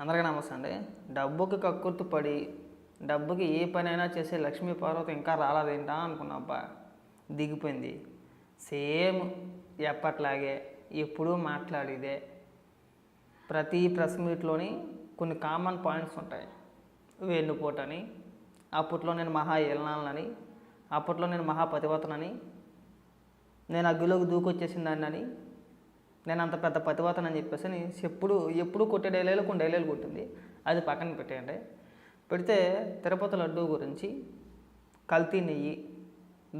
అందరికీ నమస్తే అండి. డబ్బుకి కక్కుర్తి పడి డబ్బుకి ఏ పనైనా చేసే లక్ష్మీ పార్వతి ఇంకా రాలేదేంటా అనుకున్న అబ్బా. దిగిపోయింది. సేమ్ ఎప్పట్లాగే ఎప్పుడూ మాట్లాడేదే. ప్రతి ప్రెస్ మీట్లోని కొన్ని కామన్ పాయింట్స్ ఉంటాయి. వెన్నుపోటని అప్పట్లో నేను మహా ఏలనాలని అప్పట్లో నేను మహా పతివతనని నేను అగ్గిలోకి దూకొచ్చేసిన దాన్ని అని నేను అంత పెద్ద పతివతనని చెప్పేసి అని ఎప్పుడు ఎప్పుడు కొట్టే డైలాగులు కొన్ని డైలాగులు కొట్టింది. అది పక్కన పెట్టేయండి. పెడితే తిరుపతి లడ్డు గురించి కల్తీ నెయ్యి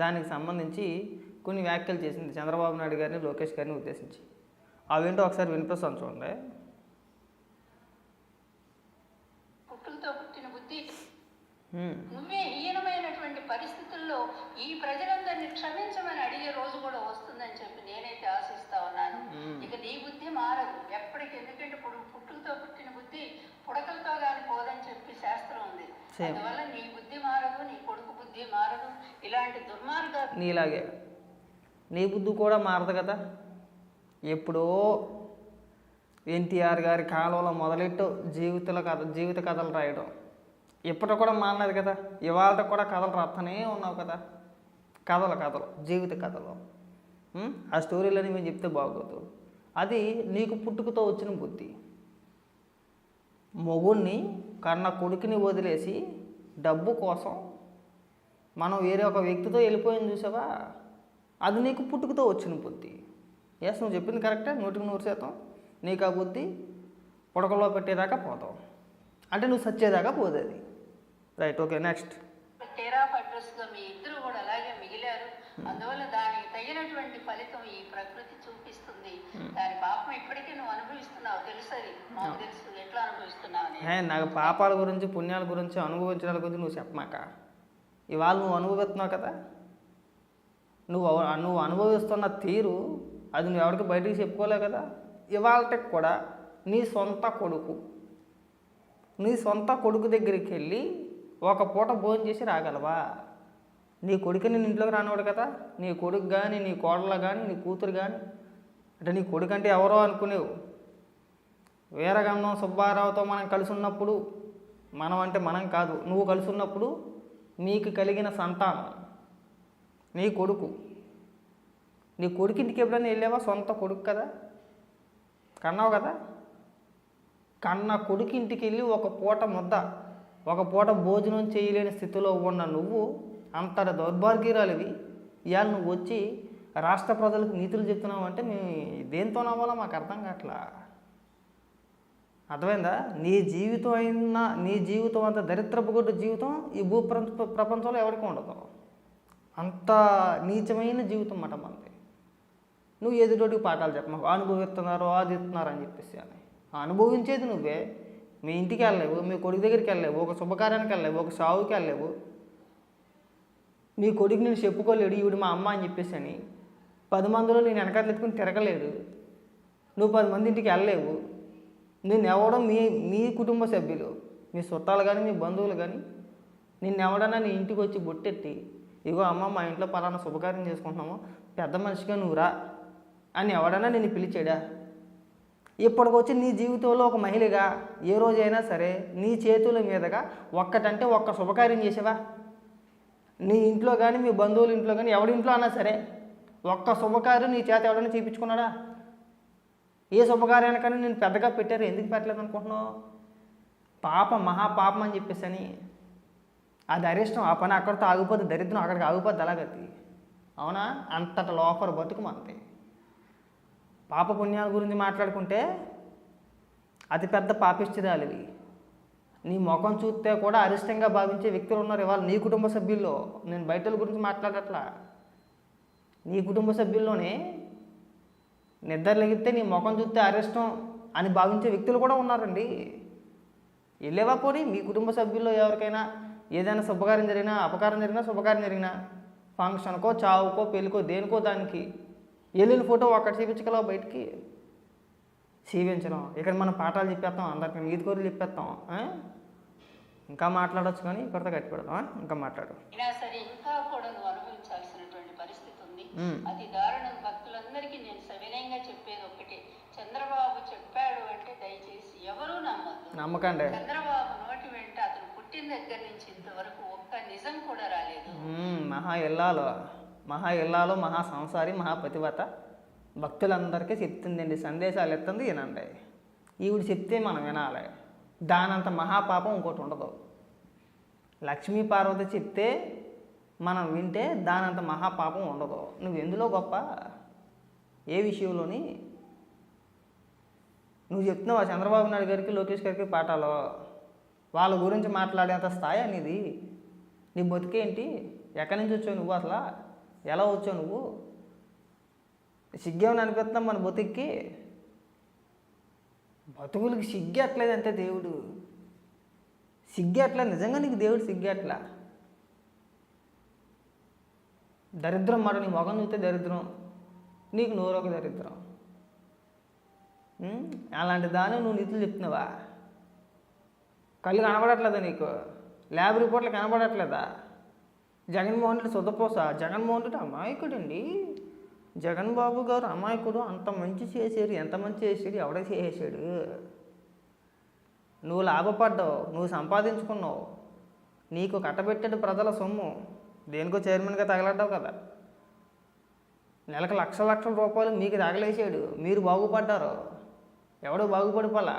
దానికి సంబంధించి కొన్ని వ్యాఖ్యలు చేసింది చంద్రబాబు నాయుడు గారిని లోకేష్ గారిని ఉద్దేశించి. అవేంటో ఒకసారి వినిపిస్తాను చూడండి. నువ్వే పరిస్థితుల్లో ఈ ప్రజలందరినీ క్షమించమని అడిగే రోజు కూడా వస్తుందని చెప్పి నేనైతే ఆశిస్తా ఉన్నాను. ఇక నీ బుద్ధి మారదు. ఎప్పటికి ఎందుకంటే ఇప్పుడు పుట్టులతో పుట్టిన బుద్ధి పుడకలతో గాని పోదని చెప్పి శాస్త్రం ఉంది. అందువల్ల నీ బుద్ధి మారదు నీ కొడుకు బుద్ధి మారదు. ఇలాంటి దుర్మార్గ నీలాగే. నీ బుద్ధి కూడా మారదు కదా. ఎప్పుడో ఎన్టీఆర్ గారి కాలంలో మొదలెట్టు జీవితాల కథ జీవిత కథలు రాయడం. ఇప్పటి కూడా మానలేదు కదా. ఇవాళ కూడా కథలు రాస్తూనే ఉన్నావు కదా. కథలు కథలు జీవిత కథలు. ఆ స్టోరీలని మేము చెప్తే బాగోదు. అది నీకు పుట్టుకతో వచ్చిన బుద్ధి. మొగుణ్ణి కన్న కొడుకుని వదిలేసి డబ్బు కోసం మనం వేరే ఒక వ్యక్తితో వెళ్ళిపోయింది చూసావా? అది నీకు పుట్టుకతో వచ్చిన బుద్ధి. ఎస్ నువ్వు చెప్పింది కరెక్టే నూటికి నూరు శాతం. నీకు ఆ బుద్ధి పుడకలో పెట్టేదాకా పోతావు. అంటే నువ్వు సచ్చేదాకా పోదేది. Right okay next care of అడ్రస్గా మీ ఇద్దరు కూడా అలాగే మిగిలారు. అందువల్ల దానికి తగినటువంటి ఫలితం ఈ ప్రకృతి చూపిస్తుంది. దాని పాపం ఇప్పటికీ నువ్వు అనుభవిస్తున్నావు తెలుసు అది. మాకు తెలుసు ఎట్లా అనుభవిస్తున్నావు అని. హే నాకు పాపాల గురించి పుణ్యాల గురించి అనుభవించడాల గురించి నువ్వు చెప్పమాక. ఇవాళ నువ్వు అనుభవిస్తున్నావు కదా? నువ్వు నువ్వు అనుభవిస్తున్న తీరు అది నువ్వు ఎవరికి బయటికి చెప్పుకోలేవు కదా? ఇవాళకి కూడా నీ సొంత కొడుకు నీ సొంత కొడుకు దగ్గరికి వెళ్ళి ఒక పూట భోజనం చేసి రాగలవా? నీ కొడుకుని నేను ఇంట్లోకి రానివాడు కదా? నీ కొడుకు కానీ నీ కోడలు కానీ నీ కూతురు కానీ అంటే నీ కొడుకు అంటే ఎవరో అనుకునేవు. వీరగంధం సుబ్బారావుతో మనం కలిసి ఉన్నప్పుడు మనం అంటే మనం కాదు. నువ్వు కలిసి ఉన్నప్పుడు నీకు కలిగిన సంతానం నీ కొడుకు. నీ కొడుకింటికి ఎప్పుడైనా వెళ్ళావా? సొంత కొడుకు కదా? కన్నావు కదా? కన్న కొడుకు ఇంటికి వెళ్ళి ఒక పూట ముద్ద ఒక పూట భోజనం చేయలేని స్థితిలో ఉన్న నువ్వు అంతటి దౌర్భాగ్యరాలివి. ఇవాళ నువ్వు వచ్చి రాష్ట్ర ప్రజలకు నీతులు చెప్తున్నావు అంటే మేము దేంతో నవ్వాలో మాకు అర్థం కావట్లా? అర్థమైందా? నీ జీవితం అయినా నీ జీవితం అంత దరిద్రపుగొడ్డు జీవితం ఈ భూ ప్రపంచంలో ఎవరికి ఉండదు. అంత నీచమైన జీవితం మాట మనది. నువ్వు ఎదుటోటికి పాఠాలు చెప్పమాకు అనుభవిస్తున్నారు అది ఇస్తున్నారు అని. చెప్పేసి అని అనుభవించేది నువ్వే. మీ ఇంటికి వెళ్ళలేవు మీ కొడుకు దగ్గరికి వెళ్ళలేవు ఒక శుభకార్యానికి వెళ్ళలేవు ఒక సావుకి వెళ్ళలేవు. నీ కొడుకు నేను చెప్పుకోలేడు ఈవిడ మా అమ్మ అని చెప్పేసి అని పది మందిలో నేను వెనకాల ఎత్తుకుని తిరగలేడు. నువ్వు పది మంది ఇంటికి వెళ్ళలేవు. నేను ఎవడం మీ మీ కుటుంబ సభ్యులు మీ చుట్టాలు కానీ మీ బంధువులు కానీ నిన్ను ఎవడన్నా నీ ఇంటికి వచ్చి బొట్టెట్టి ఇగో అమ్మ మా ఇంట్లో పలానా శుభకార్యం చేసుకుంటున్నాము పెద్ద మనిషిగా నువ్వు రా అని ఎవడన్నా నిన్ను పిలిచాడా? ఇప్పటికొచ్చి నీ జీవితంలో ఒక మహిళగా ఏ రోజైనా సరే నీ చేతుల మీదుగా ఒక్కటంటే ఒక్క శుభకార్యం చేసావా? నీ ఇంట్లో కానీ మీ బంధువుల ఇంట్లో కానీ ఎవడి ఇంట్లో అన్నా సరే ఒక్క శుభకార్యం నీ చేత ఎవడైనా చూపించుకున్నాడా? ఏ శుభకార్యానికైనా నేను పెద్దగా పెట్టారు ఎందుకు పెట్టలేదు అనుకుంటున్నావు? పాపం మహాపాపం అని చెప్పేసి అని అది అరిష్టం ఆ పని అక్కడితో ఆగిపోతే దరిద్రం అక్కడికి ఆగిపోద్ది అలాగది అవునా? అంతట లోపల బతుకు మనది. పాప పుణ్యాల గురించి మాట్లాడుకుంటే అతి పెద్ద పాపిష్టిరాలివి నీ ముఖం చూస్తే కూడా అరిష్టంగా భావించే వ్యక్తులు ఉన్నారు ఇవాళ నీ కుటుంబ సభ్యుల్లో. నేను బయటల గురించి మాట్లాడట్లా. నీ కుటుంబ సభ్యుల్లోనే నిద్ర నీ ముఖం చూస్తే అరిష్టం అని భావించే వ్యక్తులు కూడా ఉన్నారండి. వెళ్ళేవా పోనీ? మీ కుటుంబ సభ్యుల్లో ఎవరికైనా ఏదైనా శుభకార్యం జరిగినా అపకారం జరిగినా శుభకార్యం జరిగినా ఫంక్షన్కో చావుకో పెళ్ళికో దేనికో దానికి వెళ్ళిన ఫోటో ఒక్కటి చూపించగలవు బయటికి? చూపించడం ఇక్కడ మనం పాఠాలు చెప్పేస్తాం అందరికి నీతి కోరులు చెప్పేస్తాం? ఇంకా మాట్లాడొచ్చు కానీ ఇక్కడితో కట్టి పెడదాం ఆ? ఇంకా మాట్లాడు. సరే ఇంకా కూడా అనుభవించాల్సినటువంటి పరిస్థితి ఉంది. అతి దారుణం. భక్తులందరికీ నేను సవినయంగా చెప్పేది ఒకటే చంద్రబాబు చెప్పాడు అంటే దయచేసి ఎవరూ నమ్మద్దు. నమ్మకండి. చంద్రబాబు నోటి వెంట అతను పుట్టిన దగ్గర నుంచి ఇంతవరకు ఒక్క నిజం కూడా రాలేదు. మహా ఇల్లాలో మహా ఇల్లాలో మహా సంసారి మహాపతివత భక్తులందరికీ చెప్తుందండి సందేశాలు ఎత్తుంది వినండి. ఈవిడ చెప్తే మనం వినాలి. దానంత మహాపాపం ఇంకోటి ఉండదు. లక్ష్మీ పార్వతి చెప్తే మనం వింటే దానంత మహాపాపం ఉండదు. నువ్వు ఎందులో గొప్ప? ఏ విషయంలోని? నువ్వు చెప్తున్నావు చంద్రబాబు నాయుడు గారికి లోకేష్ గారికి పాఠాలు. వాళ్ళ గురించి మాట్లాడేంత స్థాయి అనేది నీ బతికేంటి? ఎక్కడి నుంచి వచ్చావు నువ్వు అసలు? ఎలా వచ్చావు నువ్వు? సిగ్గేమని అనిపిస్తున్నాం మన బతుక్కి? బతుకులకి సిగ్గట్లేదు అంతే దేవుడు. సిగ్గట్లా నిజంగా నీకు దేవుడు సిగ్గట్లా దరిద్రం మాట నీ మొగం చూస్తే దరిద్రం. నీకు నోరొక దరిద్రం. అలాంటి దాని నువ్వు నీతులు చెప్తున్నావా? కళ్ళు కనబడట్లేదా నీకు? ల్యాబ్ రిపోర్ట్లు కనబడట్లేదా? జగన్మోహన్ రెడ్డి సుధపోస జగన్మోహన్ రెడ్డి అమాయకుడండి. జగన్ బాబు గారు అమాయకుడు అంత మంచి చేశారు ఎంత మంచి చేశాడు ఎవడే చేసాడు? నువ్వు లాభపడ్డావు నువ్వు సంపాదించుకున్నావు. నీకు కట్టబెట్టాడు ప్రజల సొమ్ము దేనికో చైర్మన్గా తగలడ్డావు కదా. నెలకు లక్ష లక్షల రూపాయలు మీకు తగలేసాడు మీరు బాగుపడ్డారు. ఎవడో బాగుపడిపోలా?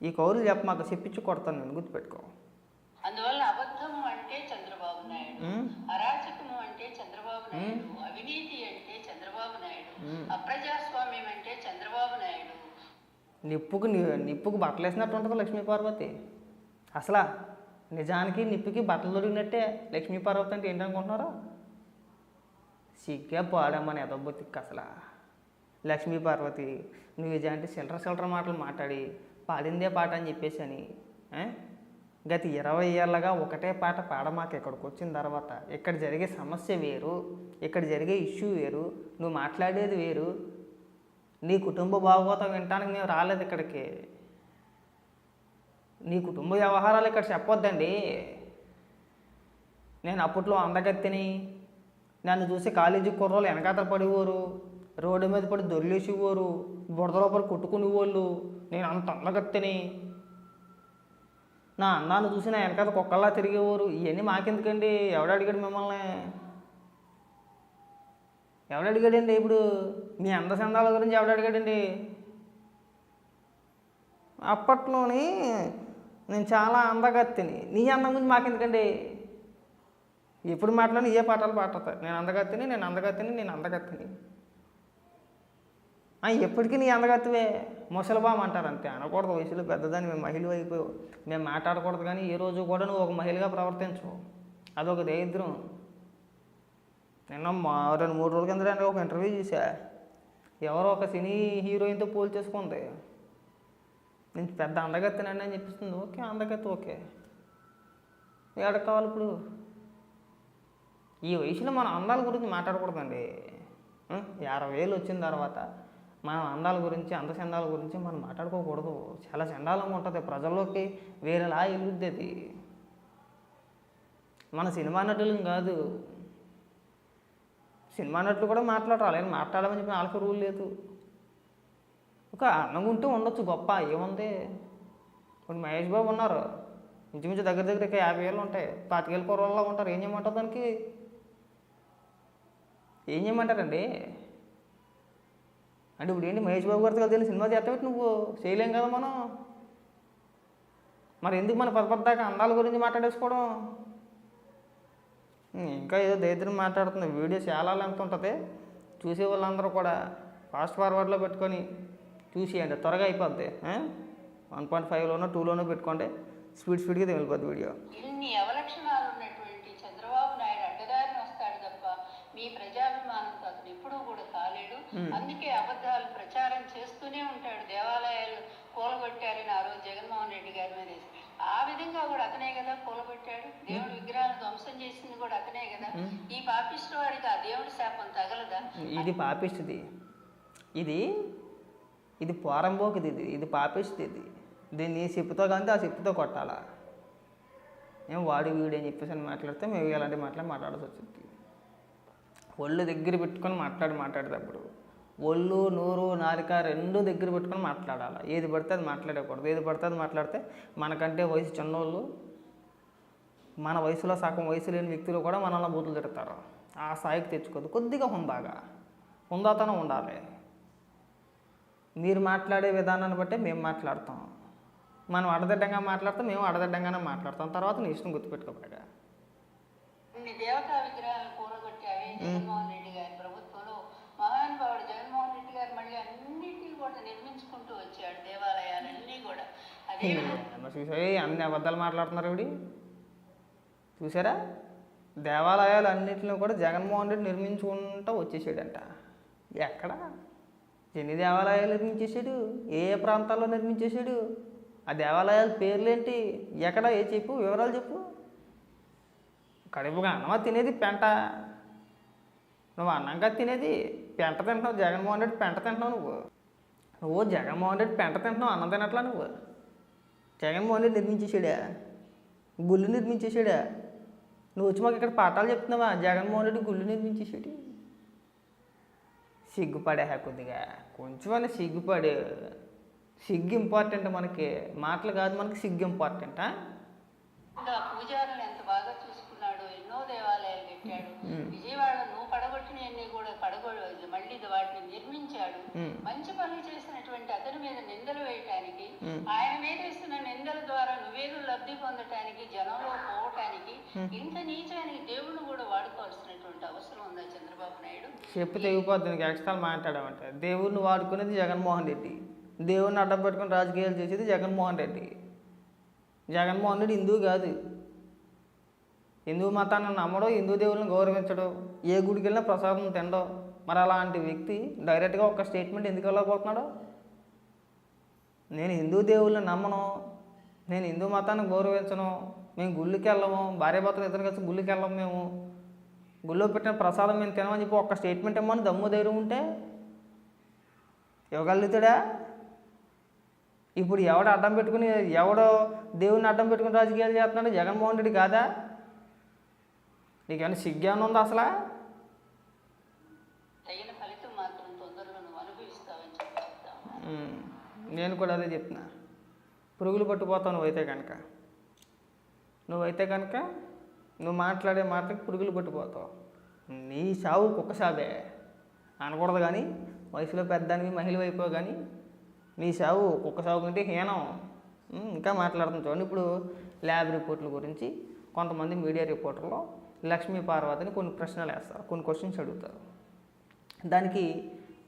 ఈ కౌరులు చెప్ప మాకు చెప్పించి కొడతాను నేను గుర్తుపెట్టుకో అందువల్ల అబద్ధము అంటే చంద్రబాబు నాయుడు ఉం? అరాచకము అంటే చంద్రబాబు నాయుడు అవినీతి అంటే చంద్రబాబు నాయుడు. అప్రజాస్వామ్యం అంటే చంద్రబాబు నాయుడు. నిప్పుకు నిప్పుకు బట్టలు వేసినట్టు ఉంటుంది లక్ష్మీ పార్వతి. అసలా నిజానికి నిప్పుకి బట్టలు దొరికినట్టే లక్ష్మీ పార్వతి అంటే ఏంటనుకుంటున్నారా సిగ్గా పాడమ్మని ఎదబ్బొత్తికి అసలు. లక్ష్మీ పార్వతి నువ్వు నిజానికి చిల్లర చిల్లర మాటలు మాట్లాడి పాడిందే పాట అని చెప్పేసి అని? గత ఇరవై ఏళ్ళగా ఒకటే పాట పాడమాక ఇక్కడికి వచ్చిన తర్వాత ఇక్కడ జరిగే సమస్య వేరు ఇక్కడ జరిగే ఇష్యూ వేరు నువ్వు మాట్లాడేది వేరు. నీ కుటుంబ భాగోతం వినటానికి మేము రాలేదు ఇక్కడికి. నీ కుటుంబ వ్యవహారాలు ఇక్కడ చెప్పొద్దండి. నేను అప్పట్లో అందగత్తిని. నన్ను చూసి కాలేజీ కుర్రోళ్ళు వెనకాతల పడేవారు. రోడ్డు మీద పడి దొరిలేసేవారు. బురదలో పడి కొట్టుకునేవాళ్ళు. నేను అంత అందగత్తిని. నా అందాన్ని చూసి నా వెనకాల కుక్కల్లా తిరిగేవారు. ఇవన్నీ మాకెందుకండి? ఎవడు అడిగాడు మిమ్మల్ని? ఎవడు అడిగాడండి ఇప్పుడు? మీ అందసందాల గురించి ఎవడు అడిగాడండి? అప్పట్లోని నేను చాలా అందగత్తిని. నీ అందం గురించి మాకెందుకండి? ఎప్పుడు మాట్లాడినా ఏ పాటలు పాడతాయి నేను అందగత్తిని నేను అందగత్తిని నేను అందగత్తిని. ఎప్పటికీ నీ అందగత్తవే. ముసలిబామ్ అంటారు అంతే. అనకూడదు వయసులో పెద్దదాన్ని మేము మహిళ అయిపోయావు మేము మాట్లాడకూడదు కానీ ఈ రోజు కూడా నువ్వు ఒక మహిళగా ప్రవర్తించు. అదొక దరిద్రం. నిన్న మా రెండు మూడు రోజుల కింద ఒక ఇంటర్వ్యూ చేశా. ఎవరో ఒక సినీ హీరోయిన్తో పోల్ చేసుకుంది. నేను పెద్ద అందగత్తనండి అని చెప్పిస్తుంది. Okay అందగత్త okay. ఎక్కడ కావాలి ఇప్పుడు? ఈ వయసులో మనం అందాల గురించి మాట్లాడకూడదండి. యాభై వేలు వచ్చిన తర్వాత మనం అందాల గురించి అందచందాల గురించి మనం మాట్లాడుకోకూడదు. చాలా చండాలంగా ఉంటుంది. ప్రజల్లోకి వేరేలా వెలుగుద్ది అది మన సినిమా నటులం కాదు. సినిమా నటులు కూడా మాట్లాడరాలి ఆయన మాట్లాడమని చెప్పి వాళ్ళకి రూల్ లేదు. ఒక అందంగా ఉంటూ ఉండొచ్చు. గొప్ప ఏముంది? ఇప్పుడు మహేష్ బాబు ఉన్నారు. ఇంచుమించు దగ్గర దగ్గర ఇక యాభై ఏళ్ళు ఉంటాయి. పాతికేళ్ళ కుర్రల్లో ఉంటారు. ఏం చేయమంటారు దానికి? ఏం చేయమంటారండి? అంటే ఇప్పుడు ఏంటి మహేష్ బాబు గారితో కలిసి సినిమా చేస్తావు నువ్వు? చేయలేం కదా మనం. మరి ఎందుకు మన పద పద్దాకా అందాల గురించి మాట్లాడేసుకోవడం? ఇంకా ఏదో దరిద్రం మాట్లాడుతుంది. వీడియో చాలా లెంత్ ఉంటుంది. చూసే వాళ్ళందరూ కూడా ఫాస్ట్ ఫార్వర్డ్లో పెట్టుకొని చూసేయండి. త్వరగా అయిపోద్ది. వన్ పాయింట్ ఫైవ్లోనో టూలోనో పెట్టుకోండి. స్పీడ్ స్పీడ్గా వెళ్ళిపోద్ది వీడియో ఇన్ని అవలక్షణాలు ఉన్నటువంటి చంద్రబాబు నాయుడు అడ్డదారిని వస్తాడు తప్ప మీ ప్రజాభిమానంతో అతను ఎప్పుడూ కూడా కాలేడు అందుకే అబద్ధాలు ప్రచారం చేస్తూనే ఉంటాడు. దేవాలయాలు కూలగొట్టారని ఆ రోజు జగన్మోహన్ రెడ్డి గారి మీద. ఆ విధంగా కూడా అతనే కదా కూలగొట్టాడు. దేవుడి విగ్రహాలు ధ్వంసం చేసింది కూడా అతనే కదా. ఈ పాపిష్టి వాడికి ఆ దేవుడి శాపం తగలదా? ఇది పాపిస్తుంది ఇది ఇది పోరంబోకిది ఇది. ఇది పాపిస్తుంది ఇది. దీన్ని చెప్పుతో కానీ ఆ చెప్పుతో కొట్టాలా? ఏం వాడి వీడు అని చెప్పేసి అని మాట్లాడితే మేము ఇలాంటి మాటలు మాట్లాడాల్సి వచ్చింది. ఒళ్ళు దగ్గర పెట్టుకొని మాట్లాడి మాట్లాడేటప్పుడు ఒళ్ళు నోరు నాలిక రెండు దగ్గర పెట్టుకొని మాట్లాడాలి? ఏది పడితే అది మాట్లాడకూడదు. ఏది పడితే అది మాట్లాడితే మనకంటే వయసు చిన్నోళ్ళు మన వయసులో సగం వయసు లేని వ్యక్తులు కూడా మనల్ని బూతులు తిడతారు. ఆ స్థాయికి తెచ్చుకోదు. కొద్దిగా హుందాగా. హుందాతనం ఉండాలి. మీరు మాట్లాడే విధానాన్ని బట్టి మేము మాట్లాడతాం. మనం అడదడ్డంగా మాట్లాడతాం మేము అడదడ్డంగానే మాట్లాడతాం. తర్వాత నీ ఇష్టం గుర్తుపెట్టుకోబాగా దేవతా విగ్రహాలను కూరగొట్టి అవే జగన్మోహన్ రెడ్డి గారి ప్రభుత్వంలో మహానుభావుడు జగన్మోహన్ రెడ్డి గారు మళ్ళీ అన్నింటినీ కూడా నిర్మించుకుంటూ వచ్చాడు దేవాలయాలన్నీ కూడా అదే చూసా అన్ని అబద్ధాలు మాట్లాడుతున్నారు ఇవి చూసారా? దేవాలయాలు అన్నింటిని కూడా జగన్మోహన్ రెడ్డి నిర్మించుకుంటూ వచ్చేసాడంట. ఎక్కడ? ఎన్ని దేవాలయాలు నిర్మించేసాడు ఏ ఏ ప్రాంతాల్లో నిర్మించేసాడు ఆ దేవాలయాల పేర్లేంటి? ఎక్కడ? ఏ చెప్పు? వివరాలు చెప్పు. కడుపుగా అన్నమా తినేది పెంట. నువ్వు అన్నంగా తినేది పెంట తింటున్నావు జగన్మోహన్ రెడ్డి పెంట తింటున్నావు నువ్వు. నువ్వు జగన్మోహన్ రెడ్డి పెంట తింటున్నావు అన్నం తినట్లా నువ్వు. జగన్మోహన్ రెడ్డి నిర్మించేసాడా గుళ్ళు నిర్మించేసాడా నువ్వు వచ్చి మాకు ఇక్కడ పాఠాలు చెప్తున్నావా? జగన్మోహన్ రెడ్డి గుళ్ళు నిర్మించేసాడు సిగ్గుపడే కొద్దిగా. కొంచెమైనా సిగ్గుపడే. సిగ్గు ఇంపార్టెంట్ మనకి. మాటలు కాదు మనకి సిగ్గు ఇంపార్టెంటా పూజారులు ఎంత బాగా చూసుకున్నాడు ఎన్నో దేవాలయాలు కట్టాడు విజయవాడలో నువ్వు పడగొట్టినవన్నీ కూడా పడగొ మళ్ళీ వాటిని నిర్మించాడు మ్మ్. మంచి పనులు చేసినటువంటి అతని మీద నిందలు వేయటానికి ఆయన మీద వేస్తున్న నిందల ద్వారా నువ్వేదో లబ్ధి పొందటానికి జనంలో పోవటానికి ఇంత నీచానికి దేవుడు కూడా వాడుకోవాల్సినటువంటి అవసరం ఉందా చంద్రబాబు నాయుడు? చెప్పు తెగిపోద్ది నీకు ఎక్స్ట్రా మాట్లాడామంటే. దేవుడిని వాడుకునేది జగన్మోహన్ రెడ్డి. దేవుడిని అడ్డం పెట్టుకుని రాజకీయాలు చేసేది జగన్మోహన్ రెడ్డి. జగన్మోహన్ రెడ్డి హిందూ కాదు. హిందూ మతాన్ని నమ్మడు హిందూ దేవుళ్ళని గౌరవించడు ఏ గుడికి వెళ్ళినా ప్రసాదం తినడు మరి అలాంటి వ్యక్తి డైరెక్ట్గా ఒక స్టేట్మెంట్ ఎందుకు వెళ్ళకపోతున్నాడు నేను హిందూ దేవుళ్ళని నమ్మను నేను హిందూ మతాన్ని గౌరవించను మేము గుళ్ళకి వెళ్ళము భార్యాభర్తలు ఇద్దరు కలిసి గుళ్ళకి వెళ్ళము మేము. గుళ్ళో పెట్టిన ప్రసాదం మేము తినమని చెప్పి ఒక్క స్టేట్మెంట్ ఇమ్మని దమ్ము ధైర్యం ఉంటే ఇవ్వగలుగుతాడా? ఇప్పుడు ఎవడు అడ్డం పెట్టుకుని ఎవడో దేవుని అడ్డం పెట్టుకుని రాజకీయాలు చేస్తున్నాడు? జగన్మోహన్ రెడ్డి కాదా? నీకేమైనా సిగ్గేమైనా ఉందా అసలు? తగిన ఫలితం మాత్రం తొందరలో అనుభవిస్తావని నేను కూడా అదే చెప్తున్నా. పురుగులు పట్టుపోతావు నువ్వైతే కనుక నువ్వైతే కనుక నువ్వు మాట్లాడే మాటకి పురుగులు పట్టుకుపోతావు. నీ సావు కుక్క సాబే అనకూడదు కానీ వయసులో పెద్దానికి మహిళ అయిపో కానీ నీ సావు కుక్క సావు కంటే హీనం. ఇంకా మాట్లాడుతుంది చూడండి. ఇప్పుడు ల్యాబ్ రిపోర్ట్ల గురించి కొంతమంది మీడియా రిపోర్టర్లో లక్ష్మీ పార్వతిని కొన్ని ప్రశ్నలు వేస్తారు కొన్ని క్వశ్చన్స్ అడుగుతారు. దానికి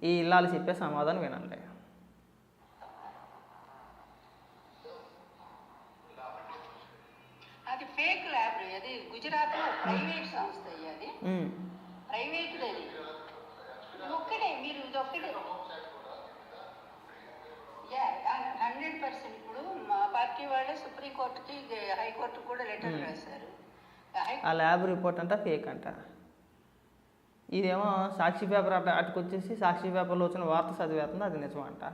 ఈ ఇల్లాలు చెప్పే సమాధానం వినండి అది ఫేక్ ల్యాబ్ అది గుజరాత్లో ప్రైవేట్ సంస్థ అది. ప్రైవేట్ అది. ఒక్కటే మీరు ఇది ఒక్కటే. యా హండ్రెడ్ పర్సెంట్ ఇప్పుడు మా పార్టీ వాళ్ళే సుప్రీంకోర్టుకి హైకోర్టుకి కూడా లెటర్ రాశారు. ఆ ల్యాబ్ రిపోర్ట్ అంట ఫేక్ అంట. ఇదేమో సాక్షి పేపర్ అట అటుకొచ్చేసి సాక్షి పేపర్లో వచ్చిన వార్త చదివేస్తుంది అది నిజం అంట.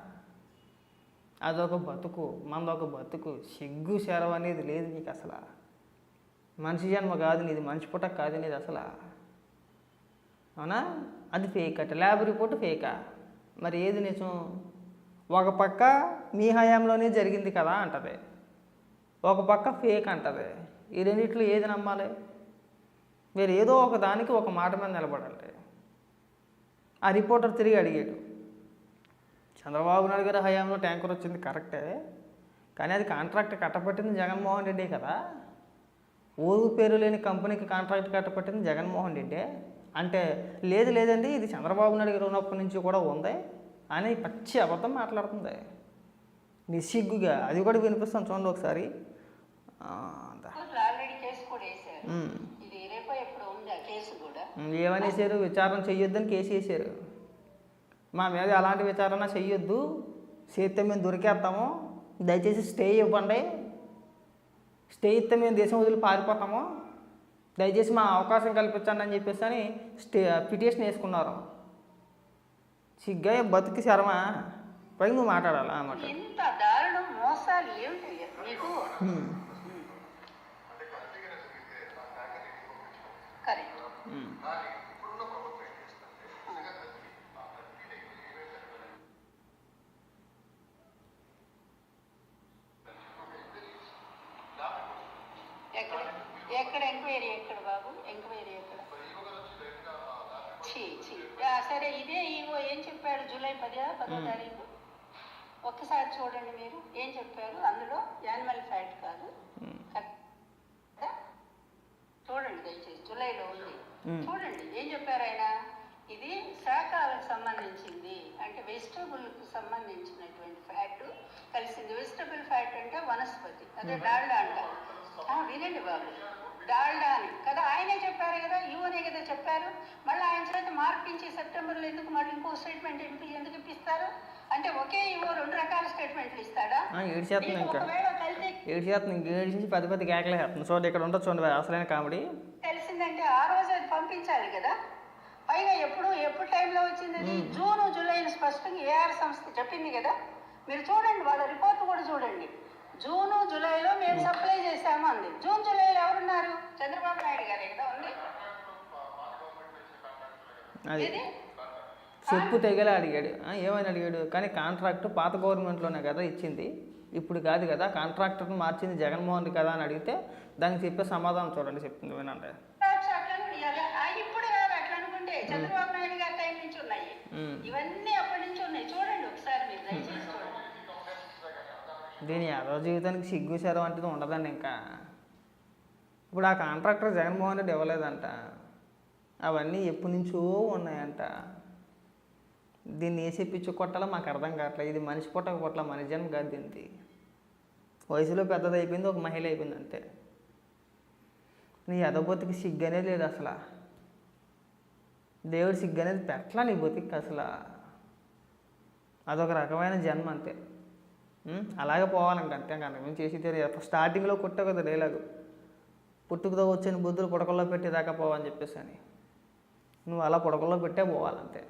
అదొక బతుకు మనదొక బతుకు. సిగ్గు శరవ అనేది లేదు నీకు అసలు మనిషి జన్మ కాదు నీది మనిషి పుట్ట కాదు నీది అసలు. అవునా? అది ఫేక్ అట. ల్యాబ్ రిపోర్ట్ ఫేకా మరి ఏది నిజం? ఒక పక్క మీ హయాంలోనే జరిగింది కదా అంటది. ఒక పక్క ఫేక్ అంటది. ఈ రెండిట్లో ఏది నమ్మాలి? మీరు ఏదో ఒక దానికి ఒక మాట మీద నిలబడాలి ఆ రిపోర్టర్ తిరిగి అడిగాడు. చంద్రబాబు నాయుడు గారి హయాంలో ట్యాంకర్ వచ్చింది కరెక్టే. కానీ అది కాంట్రాక్ట్ కట్టబెట్టింది జగన్మోహన్ రెడ్డి కదా? ఊరు పేరు లేని కంపెనీకి కాంట్రాక్ట్ కట్టబట్టింది జగన్మోహన్ రెడ్డి. అంటే లేదు లేదండి ఇది చంద్రబాబు నాయుడు గారు ఉన్నప్పటి నుంచి కూడా ఉంది అని పచ్చి అబద్ధం మాట్లాడుతుంది. నిస్సిగ్గుగా అది కూడా వినిపిస్తాను చూడండి ఒకసారి. ఏమనేసారు విచారణ చెయ్యొద్దని కేసు వేసారు మా మీద ఎలాంటి విచారణ చెయ్యొద్దు చేస్తే మేము దొరికేస్తాము. దయచేసి స్టే ఇవ్వండి. స్టే ఇస్తే మేము దేశం వదిలి పారిపోతాము? దయచేసి మా అవకాశం కల్పించండి అని చెప్పేసి అని స్టే పిటిషన్ వేసుకున్నారు. సిగ్గా బతుకి శర్మ. పైకి నువ్వు మాట్లాడాలి అన్నమాట కరెక్ట్. ఎక్కడ ఎంక్వైరీ ఎక్కడ బాబు? ఎంక్వైరీ ఎక్కడ? సరే ఇదే ఈవో ఏం చెప్పారు జూలై పది పదో తారీఖు? ఒక్కసారి చూడండి మీరు ఏం చెప్పారు? అందులో యానిమల్ ఫ్యాట్ కాదు. చూడండి దయచేసి జూలైలో ఉంది. చూడండి ఏం చెప్పారు ఆయన? ఇది శాఖలకు సంబంధించింది. అంటే వెజిటబుల్కు సంబంధించినటువంటి ఫ్యాట్. కలిసింది వెజిటబుల్ ఫ్యాట్ అంటే వనస్పతి అదే డాల్డా అంటారు. వినండి బాబు. డాల్డా అని కదా ఆయనే చెప్పారు కదా యువనే కదా చెప్పారు. మళ్ళీ ఆయన చేత మార్పించి సెప్టెంబర్లో ఎందుకు మళ్ళీ ఇంకో స్టేట్మెంట్ ఎందుకు ఇప్పిస్తారు? అంటే ఒకే యువ రెండు రకాల స్టేట్మెంట్లు ఇస్తాడా? ఏడు మీకు ఇంకా. ఏడు చేస్తుంది ఇంక ఏడు చేసి పెద్ద పెద్ద కేకలే చేస్తుంది చూడండి ఇక్కడ ఉంటుంది చూడండి అసలైన కామెడీ. తెలిసిందంటే ఆ రోజు అది పంపించాలి కదా. పైగా ఎప్పుడు ఎప్పుడు టైంలో వచ్చింది అది? జూన్ జూలై స్పష్టంగా ఏఆర్ సంస్థ చెప్పింది కదా. మీరు చూడండి వాళ్ళ రిపోర్ట్ కూడా చూడండి. జూను జూలైలో మేము సప్లై చేశాము అంది. జూన్ జూలైలో ఎవరున్నారు? చంద్రబాబు నాయుడు గారే కదా ఉంది. అది చెప్పు తెగలే అడిగాడు. ఏమని అడిగాడు? కానీ కాంట్రాక్ట్ పాత గవర్నమెంట్లోనే కదా ఇచ్చింది. ఇప్పుడు కాదు కదా కాంట్రాక్టర్ని మార్చింది జగన్మోహన్ రెడ్డి కదా అని అడిగితే దానికి చెప్పే సమాధానం చూడండి చెప్తుంది వినండి. చంద్రబాబు నాయుడు గారి టైం నుంచి ఉన్నాయి. ఇవన్నీ అప్పటి నుంచి ఉన్నాయి చూడండి ఒకసారి మీరు దయచేసి చూడండి దీని యాదవ జీవితానికి సిగ్గు శరం అంటేది ఉండదండి ఇంకా. ఇప్పుడు ఆ కాంట్రాక్టర్ జగన్మోహన్ రెడ్డి ఇవ్వలేదంట. అవన్నీ ఎప్పటి నుంచో ఉన్నాయంట. దీన్ని వేసి పిచ్చి కొట్టాలో మాకు అర్థం కావట్లేదు. ఇది మనిషి పుట్టక పుట్ల మనిషి జన్మ కాదు దీనికి వయసులో పెద్దది అయిపోయింది ఒక మహిళ అయిపోయింది అంతే. నీ ఎదబొతికి సిగ్గు అనేది లేదు అసలు. దేవుడు సిగ్గు అనేది పెట్టలా నీ బతికి అసలు. అదొక రకమైన జన్మ అంతే. అలాగే పోవాలండి అంతే కనుక మేము చేసి తెలియదు స్టార్టింగ్లో కొట్టావు కదా డైలాగు పుట్టుకతో వచ్చిన బుద్ధులు పుడకల్లో పెట్టేదాకా పోవని చెప్పేసి అని. నువ్వు అలా పుడకల్లో పెట్టే పోవాలంతే.